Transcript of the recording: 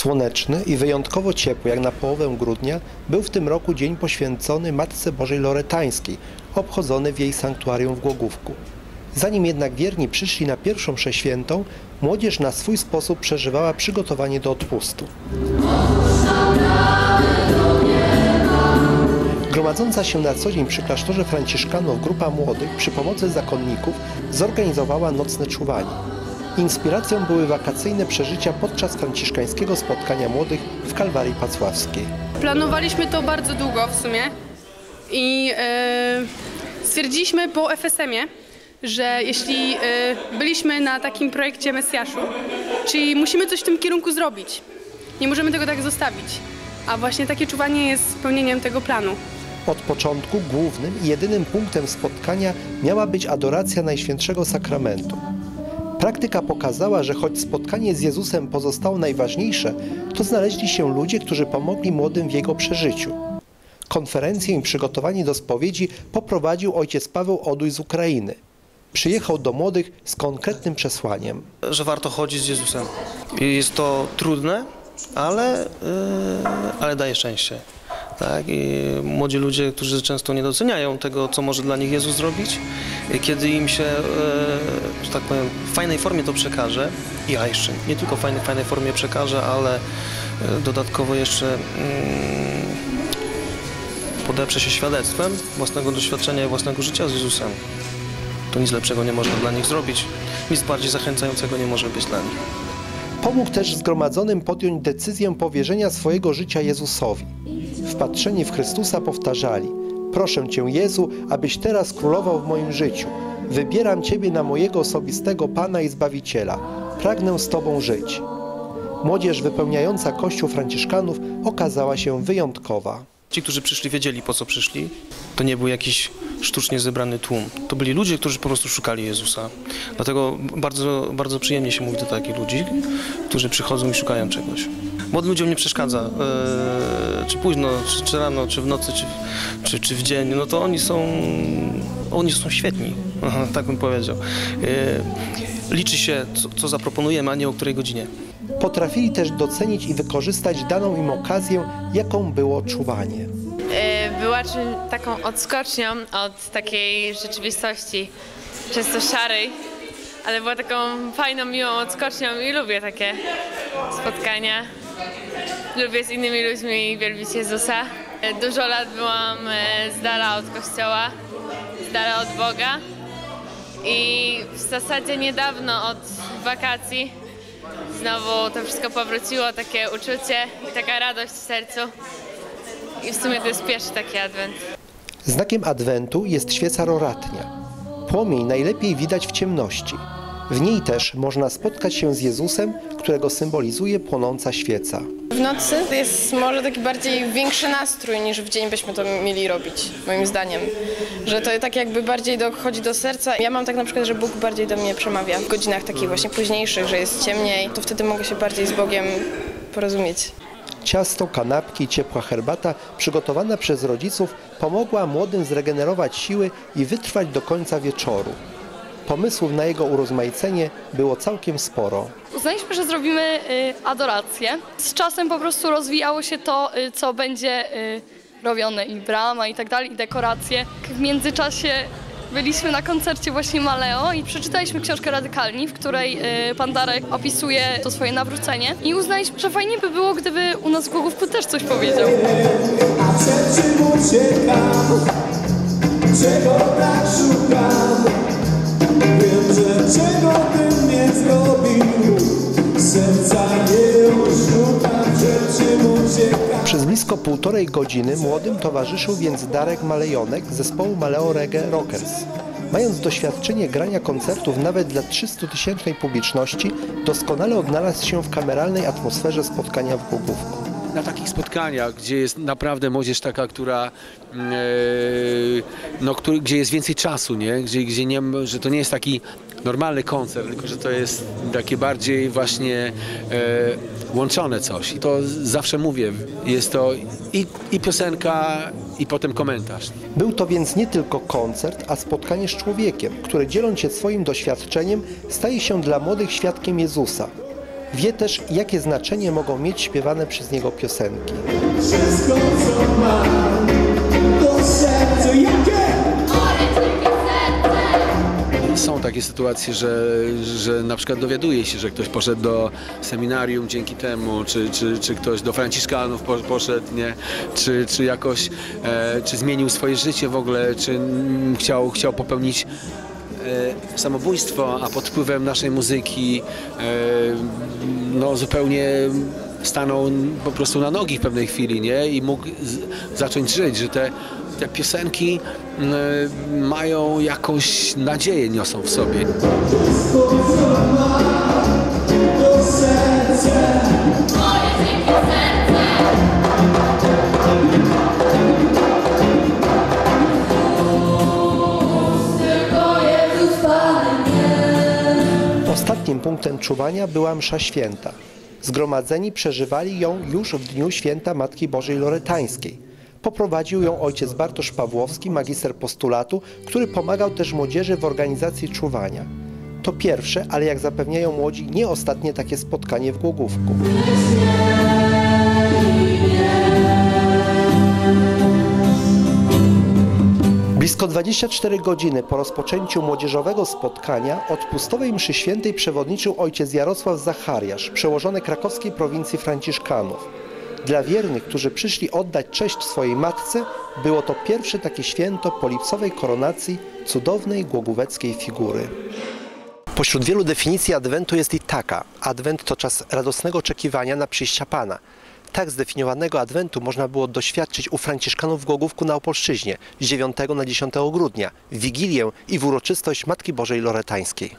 Słoneczny i wyjątkowo ciepły, jak na połowę grudnia, był w tym roku dzień poświęcony Matce Bożej Loretańskiej, obchodzony w jej sanktuarium w Głogówku. Zanim jednak wierni przyszli na pierwszą mszę świętą, młodzież na swój sposób przeżywała przygotowanie do odpustu. Gromadząca się na co dzień przy klasztorze Franciszkanów grupa młodych przy pomocy zakonników zorganizowała nocne czuwanie. Inspiracją były wakacyjne przeżycia podczas franciszkańskiego spotkania młodych w Kalwarii Pacławskiej. Planowaliśmy to bardzo długo w sumie i e, stwierdziliśmy po FSM-ie, że jeśli e, byliśmy na takim projekcie Mesjaszu, czyli musimy coś w tym kierunku zrobić. Nie możemy tego tak zostawić. A właśnie takie czuwanie jest spełnieniem tego planu. Od początku głównym i jedynym punktem spotkania miała być adoracja Najświętszego Sakramentu. Praktyka pokazała, że choć spotkanie z Jezusem pozostało najważniejsze, to znaleźli się ludzie, którzy pomogli młodym w jego przeżyciu. Konferencję i przygotowanie do spowiedzi poprowadził ojciec Paweł Oduj z Ukrainy. Przyjechał do młodych z konkretnym przesłaniem. że warto chodzić z Jezusem. Jest to trudne, ale, yy, ale daje szczęście. Tak? I młodzi ludzie, którzy często nie doceniają tego, co może dla nich Jezus zrobić, kiedy im się, yy, że tak powiem, w fajnej formie to przekaże, i ja jeszcze nie tylko w fajnej, fajnej formie przekaże, ale yy, dodatkowo jeszcze yy, podeprze się świadectwem własnego doświadczenia i własnego życia z Jezusem, to nic lepszego nie można dla nich zrobić, nic bardziej zachęcającego nie może być dla nich. Pomógł też zgromadzonym podjąć decyzję powierzenia swojego życia Jezusowi. Wpatrzeni w Chrystusa powtarzali: Proszę Cię, Jezu, abyś teraz królował w moim życiu. Wybieram Ciebie na mojego osobistego Pana i Zbawiciela. Pragnę z Tobą żyć. Młodzież wypełniająca Kościół Franciszkanów okazała się wyjątkowa. Ci, którzy przyszli, wiedzieli po co przyszli. To nie był jakiś sztucznie zebrany tłum. To byli ludzie, którzy po prostu szukali Jezusa. Dlatego bardzo, bardzo przyjemnie się mówi do takich ludzi, którzy przychodzą i szukają czegoś. Młodym ludziom nie przeszkadza, e, czy późno, czy, czy rano, czy w nocy, czy, czy, czy w dzień. No to oni są, oni są świetni, Aha, tak bym powiedział. E, liczy się, co, co zaproponujemy, a nie o której godzinie. Potrafili też docenić i wykorzystać daną im okazję, jaką było czuwanie. Y, była czym, taką odskocznią od takiej rzeczywistości, często szarej, ale była taką fajną, miłą odskocznią i lubię takie spotkania. Lubię z innymi ludźmi wielbić Jezusa. Y, Dużo lat byłam y, z dala od kościoła, z dala od Boga i w zasadzie niedawno od wakacji znowu to wszystko powróciło, takie uczucie i taka radość w sercu. I w sumie to jest pierwszy taki adwent. Znakiem Adwentu jest świeca roratnia. Płomień najlepiej widać w ciemności. W niej też można spotkać się z Jezusem, którego symbolizuje płonąca świeca. W nocy jest może taki bardziej większy nastrój niż w dzień byśmy to mieli robić, moim zdaniem. Że to tak jakby bardziej dochodzi do serca. Ja mam tak na przykład, że Bóg bardziej do mnie przemawia w godzinach takich właśnie późniejszych, że jest ciemniej, to wtedy mogę się bardziej z Bogiem porozumieć. Ciasto, kanapki, ciepła herbata przygotowana przez rodziców pomogła młodym zregenerować siły i wytrwać do końca wieczoru. Pomysłów na jego urozmaicenie było całkiem sporo. Uznaliśmy, że zrobimy y, adorację. Z czasem po prostu rozwijało się to, y, co będzie y, robione i brama i tak dalej, i dekoracje. W międzyczasie byliśmy na koncercie właśnie Maleo i przeczytaliśmy książkę Radykalni, w której pan Darek opisuje to swoje nawrócenie i uznaliśmy, że fajnie by było, gdyby u nas w Głogówku też coś powiedział. A przed czym uciekam? Czego tak szukam? Blisko półtorej godziny młodym towarzyszył więc Darek Malejonek z zespołu Maleo Reggae Rockers. Mając doświadczenie grania koncertów nawet dla 300-tysięcznej publiczności, doskonale odnalazł się w kameralnej atmosferze spotkania w Głogówku. na takich spotkaniach, gdzie jest naprawdę młodzież taka, która, mm, e, no, który, gdzie jest więcej czasu, nie? Gdzie, gdzie nie, że to nie jest taki normalny koncert, tylko że to jest takie bardziej właśnie e, łączone coś. I to zawsze mówię, jest to i, i piosenka, i potem komentarz. Był to więc nie tylko koncert, a spotkanie z człowiekiem, który dzieląc się swoim doświadczeniem, staje się dla młodych świadkiem Jezusa. Wie też, jakie znaczenie mogą mieć śpiewane przez niego piosenki. Wszystko co mam takie sytuacje, że, że na przykład dowiaduje się, że ktoś poszedł do seminarium dzięki temu, czy, czy, czy ktoś do Franciszkanów po- poszedł, nie? Czy, czy jakoś, e, czy zmienił swoje życie w ogóle, czy mm, chciał, chciał popełnić e, samobójstwo, a pod wpływem naszej muzyki e, no zupełnie stanął po prostu na nogi w pewnej chwili, nie? I mógł zacząć żyć, że te, te piosenki m, mają jakąś nadzieję, niosą w sobie. Ostatnim punktem czuwania była msza święta. Zgromadzeni przeżywali ją już w dniu święta Matki Bożej Loretańskiej. Poprowadził ją ojciec Bartosz Pawłowski, magister postulatu, który pomagał też młodzieży w organizacji czuwania. To pierwsze, ale jak zapewniają młodzi, nie ostatnie takie spotkanie w Głogówku. Blisko 24 godziny po rozpoczęciu młodzieżowego spotkania odpustowej mszy świętej przewodniczył ojciec Jarosław Zachariasz, przełożony krakowskiej prowincji Franciszkanów. Dla wiernych, którzy przyszli oddać cześć swojej matce, było to pierwsze takie święto po lipcowej koronacji cudownej głogóweckiej figury. Pośród wielu definicji Adwentu jest i taka. Adwent to czas radosnego oczekiwania na przyjścia Pana. Tak zdefiniowanego Adwentu można było doświadczyć u Franciszkanów w Głogówku na Opolszczyźnie z 9 na 10 grudnia, w Wigilię i w uroczystość Matki Bożej Loretańskiej.